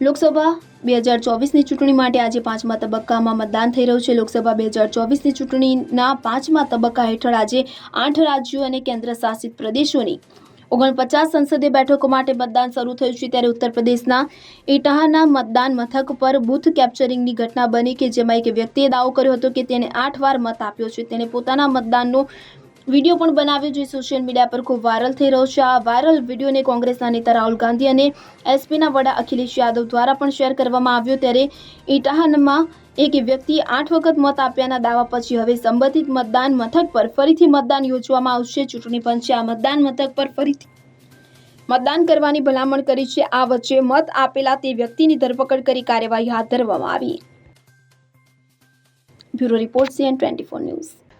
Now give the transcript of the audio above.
લોકસભા બે હજાર ચોવીસની ચૂંટણી માટે આજે પાંચમા તબક્કામાં મતદાન થઈ રહ્યું છે. લોકસભા બે હજાર ચોવીસની ચૂંટણીના પાંચમા તબક્કા હેઠળ આજે આઠ રાજ્યો અને કેન્દ્ર શાસિત પ્રદેશોની ઓગણપચાસ સંસદીય બેઠકો માટે મતદાન શરૂ થયું છે. ત્યારે ઉત્તર પ્રદેશના ઇટાહાના મતદાન મથક પર બૂથ કેપ્ચરિંગની ઘટના બની કે જેમાં એક વ્યક્તિએ દાવો કર્યો હતો કે તેને આઠ વાર મત આપ્યો છે. તેણે પોતાના મતદાનનો વીડિયો પણ બનાવ્યો જે સોશિયલ મીડિયા પર ખૂબ વાયરલ થઈ રહ્યો છે. આ વાયરલ વિડીયોને કોંગ્રેસના નેતા રાહુલ ગાંધી અને એસપીના વડા અખિલેશ યાદવ દ્વારા પણ શેર કરવામાં આવ્યો. ત્યારે ઇટાહનમાં એક વ્યક્તિ આઠ વખત મત આપ્યાના દાવા પછી હવે સંબંધિત મતદાન મથક પર ફરીથી મતદાન યોજવામાં આવશે. ચૂંટણી પંચે આ મતદાન મથક પર ફરીથી મતદાન કરવાની ભલામણ કરી છે. આ વચ્ચે મત આપેલા તે વ્યક્તિની ધરપકડ કરી કાર્યવાહી હાથ ધરવામાં આવી. Bureau report CN twenty four news.